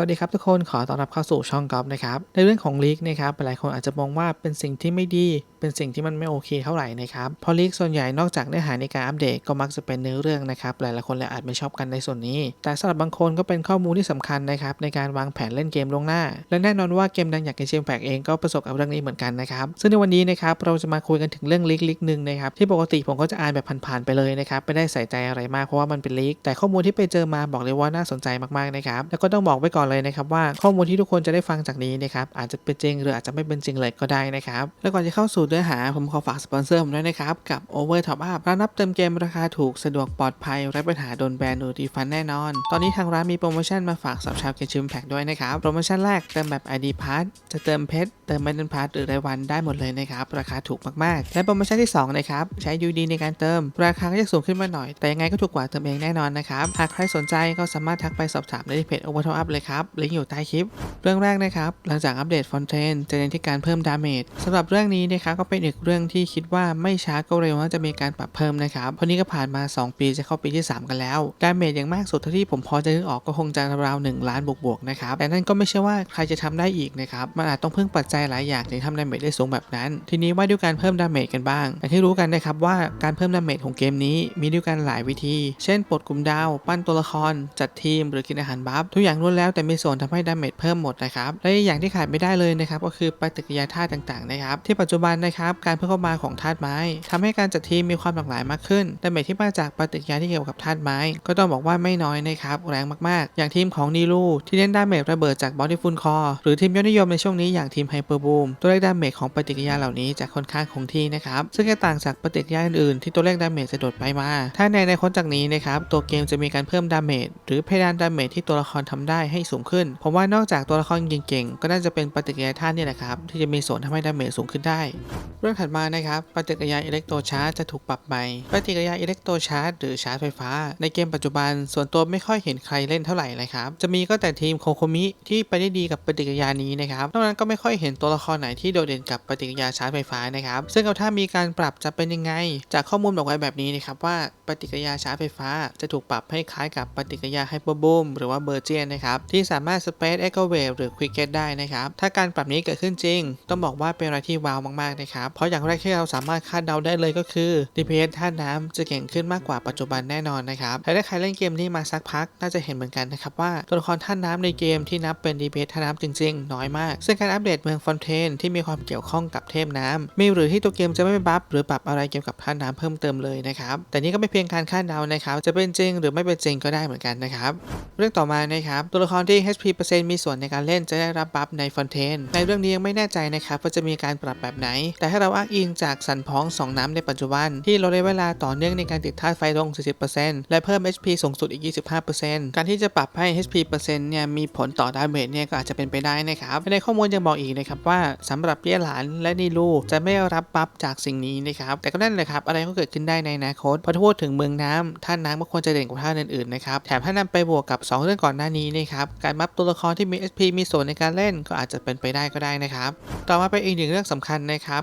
วัสดีครับทุกคนขอต้อนรับเข้าสู่ช่องกอล์ฟนะครับในเรื่องของลีกนะครับหลายคนอาจจะมองว่าเป็นสิ่งที่ไม่ดีเป็นสิ่งที่มันไม่โอเคเท่าไหร่นะครับเพราะลีกส่วนใหญ่นอกจากเนื้อหาในการอัปเดตก็มักจะเป็นเนื้อเรื่องนะครับหลายๆคนเลยอาจไม่ชอบกันในส่วนนี้ แต่สำหรับบางคนก็เป็นข้อมูลที่สำคัญนะครับในการวางแผนเล่นเกมล่วงหน้า และแน่นอนว่าเกมดังอย่างเกมเชมแฟกเองก็ประสบกับเรื่องนี้เหมือนกันนะครับซึ่งในวันนี้นะครับเราจะมาคุยกันถึงเรื่องลีกลีกหนึ่งนะครับที่ปกติผมก็จะอ่านแบบผ่านๆไปเลยนะครับไม่ได้ใส่ใจอะไรมากเพราะว่ามันเป็นลีกแต่ข้อมูลที่ไปเจอมาบอกเลยว่าน่าสนใจมากๆนะครับแล้วก็ต้องบอกไว้ก่อนเลยนะครับว่าข้อมูลที่ทุกคนจะได้ฟังจากนี้นะครับอาจจะเป็นจริงหรืออาจจะไม่เป็นจริงเลยก็ได้นะครับแล้วก่อนจะเข้าสู่เนื้อหา ผมขอฝากสปอนเซอร์ผมด้วยนะครับ กับ Over Top Up ร้านนับเติมเกมราคาถูกสะดวกปลอดภัยไร้ปัญหาโดนแบนหรือดีฟันแน่นอน ตอนนี้ทางร้านมีโปรโมชั่นมาฝากสำหรับชาวเกมชิมแพ็กด้วยนะครับ โปรโมชั่นแรกเติมแบบ ID Pass จะเติมเพชรเติม m ม d นพาร์ทหรือรายวันได้หมดเลยนะครับ ราคาถูกมากๆ และโปรโมชั่นที่สองนะครับใช้ UD ในการเติม ราคาก็จะสูงขึ้นมาหน่อย แต่ยังไงก็ถูกกว่าเติมเองแน่นอนนะครับหากใครสนใจก็สามารถทักไปสอบถามได้ที่เพจ Over Top Up เลยครับลิงก์อยู่ใต้คลิป เรื่องแรกนะครับหลังจากอัปเดตฟอนเทนจะเน้นที่การเพิ่มดาเมจสำหรับเรื่องนี้นะครับก็เป็นอีกเรื่องที่คิดว่าไม่ช้าก็เร็วว่าจะมีการปรับเพิ่มนะครับเพราะนี้ก็ผ่านมา 2 ปีจะเข้าปีที่ 3 กันแล้วดาเมจอย่างมากสุดเท่าที่ผมพอจะนึกออกก็คงจะราวๆ1ล้านบวกๆนะครับแต่นั่นก็ไม่ใช่ว่าใครจะทำได้อีกนะครับมันอาจต้องพึ่งปัจจัยหลายอย่างถึงทำดาเมจได้สูงแบบนั้น ทีนี้ว่าด้วยการเพิ่มดาเมจกันบ้างอย่างที่รู้กันนะครับว่าการเพิ่มดาเมจของเกมนี้มีด้วยกันหลายวิธี เช่นปลดกลุ่มดาวปั้นตัวละคร จัดทีมหรือกินอาหารบัฟทุกอย่างล้วนแล้วแต่มีส่วนทำให้ดาเมจเพิ่มหมดนะครับและอย่างที่ขาดไม่ได้เลยนะครับก็คือปฏิกิริยาธาตุต่างๆนะครับที่ปัจจุบันนะครับการเพิ่มเข้ามาของธาตุไม้ทำให้การจัดทีมมีความหลากหลายมากขึ้นดาเมจที่มาจากปฏิกิริยาที่เกี่ยวกับธาตุไม้ ก็ต้องบอกว่าไม่น้อยนะครับแรงมากๆ อย่างทีมของนีลูที่เล่นดาเมจระเบิดจากบอดี้ฟูลคอหรือทีมยอดนิยมในช่วงนี้อย่างทีมไฮเปอร์บูมตัวเลขดาเมจของปฏิกิริยาเหล่านี้จะค่อนข้างคงที่นะครับซึ่งจะต่างจากปฏิกิริยาอื่นๆที่ตัวเลขดาเมจจะโดดไปมา ถ้าในในคนจากนี้นะครับตัวเกมจะมีการเพิ่มดาเมจหรือเพดานดาเมจที่ตัวละครทำได้ให้สูงขึ้นผมว่านอกจากตัวละครเก่งๆก็น่าจะเป็นปฏิกิริยาธาตุนี่แหละครับที่จะมีส่วนทำให้ดาเมจสูงขึ้นได้เรื่องถัดมานะครับปฏิกิริยาอิเล็กโทรชาร์จจะถูกปรับใหม่ปฏิกิริยาอิเล็กโทรชาร์จหรือชาร์จไฟฟ้า ในเกมปัจจุบันส่วนตัวไม่ค่อยเห็นใครเล่นเท่าไหร่เลยครับจะมีก็แต่ทีมโคโคมิที่ไปได้ดีกับปฏิกิริยานี้นะครับนอกนั้นก็ไม่ค่อยเห็นตัวละครไหนที่โดดเด่นกับปฏิกิริยาชาร์จไฟฟ้านะครับซึ่งเอาถ้ามีการปรับจะเป็นยังไง จากข้อมูลบอกไว้แบบนี้นะครับว่าปฏิกิริยาชาร์จไฟฟ้า จะถูกปรับให้คล้ายกับปฏิกิริยาไฮเปอร์บูมหรือว่าเบอร์เจียนนะครับที่สามารถสเปซเอ็กโคเวฟหรือควิกเก็ตได้นะครับถ้าการปรับนี้เกิดขึ้นจริง ต้องบอกว่าเป็นอะไรที่ว้าวมากๆนะครับ เพราะอย่างแรกที่เราสามารถคาดเดาได้เลยก็คือ DPS ท่าน้ำจะเก่งขึ้นมากกว่าปัจจุบันแน่นอนนะครับและถ้าใครเล่นเกมนี้มาสักพักน่าจะเห็นเหมือนกันนะครับว่าตัวละครท่าน้ำในเกมที่นับเป็น DPS ท่าน้ำจริง ๆ น้อยมาก ซึ่งการอัปเดตเมืองฟอนเทนที่มีความเกี่ยวข้องกับเทพน้ำมีหรือที่ตัวเกมจะไม่บัฟหรือปรับอะไรเกี่ยวกับท่าน้ำเพิ่มเติมเลยนะครับแต่นี่ก็ไม่เพียงการคาดเดานะครับจะเป็นจริงหรือไม่เป็นจริงก็ได้เหมือนกันนะครับเรื่องต่อมานะครับตัวละครที่ HP เปอร์เซ็นต์มีส่วนในการเล่นจะได้รับบัฟในฟอนเทนในเรื่องนี้ยังไม่แน่ใจนะครับว่าจะมีการปรับแบบไหนแต่ถ้าเราอ้างอิงจากสันพ้อง 2 น้ำในปัจจุบัน ที่เราได้เวลาต่อเนื่องในการติดธาตุไฟลง 40%และเพิ่ม HP สูงสุดอีก 25%การที่จะปรับให้ HP เปอร์เซ็นต์เนี่ยมีผลต่อดาเมจเนี่ยก็อาจจะเป็นไปได้นะครับในข้อมูลยังบอกอีกนะครับว่าสำหรับเปี้ยหลานและนีลูจะไม่รับบัฟจากสิ่งนี้นะครับแต่ก็นั่นแหละครับอะไรก็เกิดขึ้นได้ในอนาคตพราะถ้าพูดถึงเมืองน้ำท่าน้ำก็ควรจะเด่นกว่าท่าอื่นๆนะครับแถมถ้านำไปบวกกับ 2 เรื่องก่อนหน้านี้นะครับการบัฟตัวละครที่มี HP มีส่วนในการเล่นก็อาจจะเป็นไปได้ก็ได้นะครับต่อมาเป็นอีกหนึ่งเรื่องสำคัญนะครับ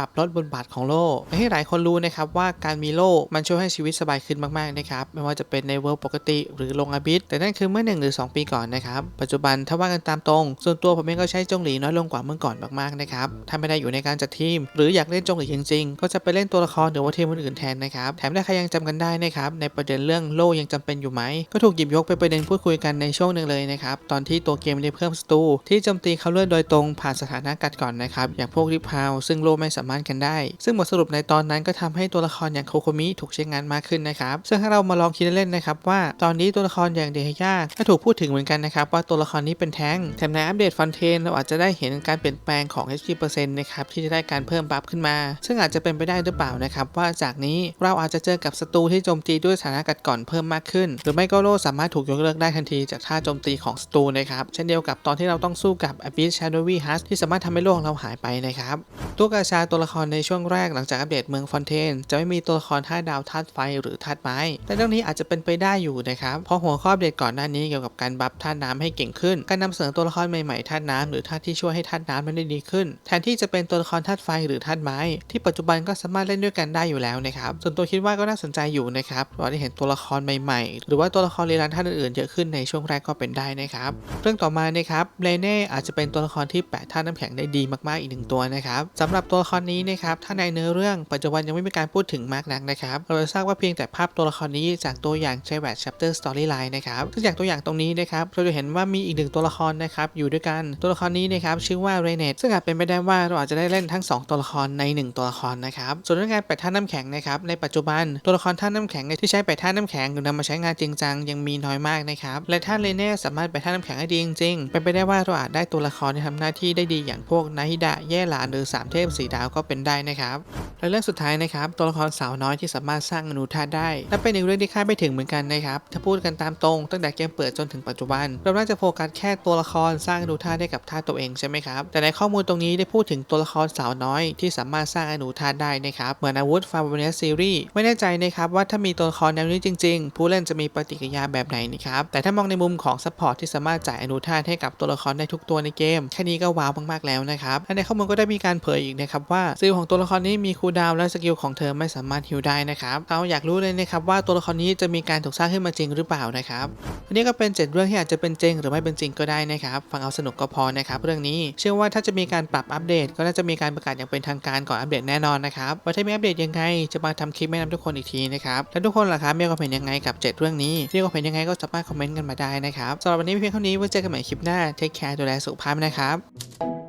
ปรับลดบทบาทของโล่ให้หลายคนรู้นะครับว่าการมีโล่มันช่วยให้ชีวิตสบายขึ้นมากๆนะครับไม่ว่าจะเป็นในเวิร์ปกติ หรือลงอาบิสแต่นั่นคือเมื่อ 1 หรือ 2 ปีก่อนนะครับปัจจุบันถ้าว่ากันตามตรง ส่วนตัวผมเองก็ใช้จงหลีน้อยลงกว่าเมื่อก่อนมากๆนะครับถ้าไม่ได้อยู่ในการจัดทีม หรืออยากเล่นจงหลีจริงๆ ก็จะไปเล่นตัวละครหรือว่าทีมอื่นๆแทนนะครับแถมถ้าใครยังจำกันได้นะครับในประเด็นเรื่องโล่ยังจำเป็นอยู่ไหมก็ถูกหยิบยกไปประเด็นพูดคุยกันในช่วงหนึ่งเลยนะครับตอนที่ตัวเกมได้เพิ่มสตูที่โจมตีเขาเลือดโดยตรงผ่านสถานะกัดก่อนนะครับอย่างพวกริพาวซึ่งโล่ไม่สามารถกันได้ ซึ่งบทสรุปในตอนนั้นก็ทำให้ตัวละครอย่างโคโคมิถูกใช้งานมากขึ้นนะครับ ซึ่งถ้าเรามาลองคิดเล่นๆนะครับว่าตอนนี้ตัวละครอย่างเดฮย่าก็ถูกพูดถึงเหมือนกันนะครับว่าตัวละครนี้เป็นแท้งแถมในอัปเดตฟันเทนเราอาจจะได้เห็นการเปลี่ยนแปลงของ HP เปอร์เซ็นต์นะครับที่จะได้การเพิ่มบัฟขึ้นมา ซึ่งอาจจะเป็นไปได้หรือเปล่านะครับว่าจากนี้เราอาจจะเจอกับศัตรูที่โจมตีด้วยสถานะกัดก่อนเพิ่มมากขึ้น หรือไม่ก็โล่สามารถถูกยกเลิกได้ทันทีจากท่าโจมตีของศัตรูนะครับเช่นเดียวกับตอนที่เราต้องสู้กับ Abyss Shadowy Husk ที่สามารถทำให้โล่ของเราหายไปนะครับตัวกาชาตัวละครในช่วงแรกหลังจากอัปเดตเมืองฟอนเทน จะไม่มีตัวละครธาดาวธาตุไฟหรือธาตุไม้ แต่เรื่องนี้อาจจะเป็นไปได้อยู่นะครับ เพราะหัวข้ออัปเดตก่อนหน้านี้เกี่ยวกับการบัฟธาตุน้ำให้เก่งขึ้น การนำเสนอตัวละครใหม่ๆธาตุน้ำหรือธาตุที่ช่วยให้ธาตุน้ำนั้นได้ดีขึ้น แทนที่จะเป็นตัวละครธาตุไฟหรือธาตุไม้ ที่ปัจจุบันก็สามารถเล่นด้วยกันได้อยู่แล้วนะครับส่วนตัวคิดว่าก็น่าสนใจอยู่นะครับเราได้เห็นตัวละครใหม่ๆ หรือว่าตัวละครเรียนธาตุอื่นๆเยอะขึ้นในช่วงแรกก็เป็นได้นะครับเรื่องต่อมานะครับเลเน่อาจจะเป็นตัวละครที่แปะธาตุน้ำแข็งได้ดีมากๆอีกหนึ่งตัวนะครับสำหรับตัวละครนี้นะครับถ้าในเนื้อเรื่องปัจจุบันยังไม่มีการพูดถึงมากนักนะครับเราจะทราบว่าเพียงแต่ภาพตัวละครนี้จากตัวอย่างใช้แวด chapter storyline นะครับซึ่งจากตัวอย่างตรงนี้นะครับเราจะเห็นว่ามีอีกหนึ่งตัวละครนะครับอยู่ด้วยกันตัวละครนี้นะครับชื่อว่าเรเนตซึ่งอาจเป็นไปได้ว่าเราอาจจะได้เล่นทั้ง 2 ตัวละครใน 1 ตัวละครนะครับส่วนเรื่องการแปะธาน้ำแข็งนะครับในปัจจุบันตัวละครธาน้ำแข็งที่ใช้แปะธาน้ำแข็งหรือนำมาใช้งานจริงจังยังมีน้อยมากนะครับและถ้าเรเน่สามารถแปะธาน้ำแข็งได้ดีจริงๆเป็นไปได้ว่าเราอาจได้ตัวละครที่ทำหน้าที่ได้ดีอย่างพวกนาฮิดะแย่หลานหรือสามเทพสีดาวก็เป็นได้นะครับและเรื่องสุดท้ายนะครับตัวละครสาวน้อยที่สามารถสร้างอนุธาตได้และเป็นอีกเรื่องที่คาดไม่ถึงเหมือนกันนะครับถ้าพูดกันตามตรงตั้งแต่เกมเปิดจนถึงปัจจุบัน เราน่าจะโฟกัสแค่ตัวละครสร้างอนุธาตได้กับธาตุตัวเองใช่ไหมครับแต่ในข้อมูลตรงนี้ได้พูดถึงตัวละครสาวน้อยที่สามารถสร้างอนุธาตได้นะครับเหมือนอาวุธฟาร์บเนสซีรีส์ไม่แน่ใจนะครับว่าถ้ามีตัวละครแนวนี้จริง ๆ ผู้เล่นจะมีปฏิกิริยาแบบไหนนะครับแต่ถ้ามองในมุมของซัพพอร์ตที่สามารถจ่ายอนุธาตให้กับตัวละครได้ทุกตัวในเกมแค่นี้ก็ว้าวมากๆแล้วนะครับและในข้อมูลก็ได้มีการเผยอีกนะครับว่าสกิลของตัวละครนี้มีคูลดาวและสกิลของเธอไม่สามารถฮิวได้นะครับเราอยากรู้เลยนะครับว่าตัวละครนี้จะมีการถูกสร้างขึ้นมาจริงหรือเปล่านะครับอันนี้ก็เป็น 7 เรื่องที่อาจจะเป็นจริงหรือไม่เป็นจริงก็ได้นะครับฟังเอาสนุกก็พอนะครับเรื่องนี้เชื่อว่าถ้าจะมีการปรับอัปเดต ก็น่าจะมีการประกาศอย่างเป็นทางการก่อนอัปเดตแน่นอนนะครับว่าถ้ามีอัปเดตยังไงจะมาทำคลิปแนะนำทุกคนอีกทีนะครับแล้วทุกคนล่ะครับมีความเห็นยังไงกับ 7 เรื่องนี้มีความเห็นยังไงก็สามารถคอมเมนต์กันมาได้นะครับสำหรับวันนี้เพียงเท่านี้ไว้เจอกันใหม่คลิปหน้าเทคแคร์ดูแลสุขภาพนะครับ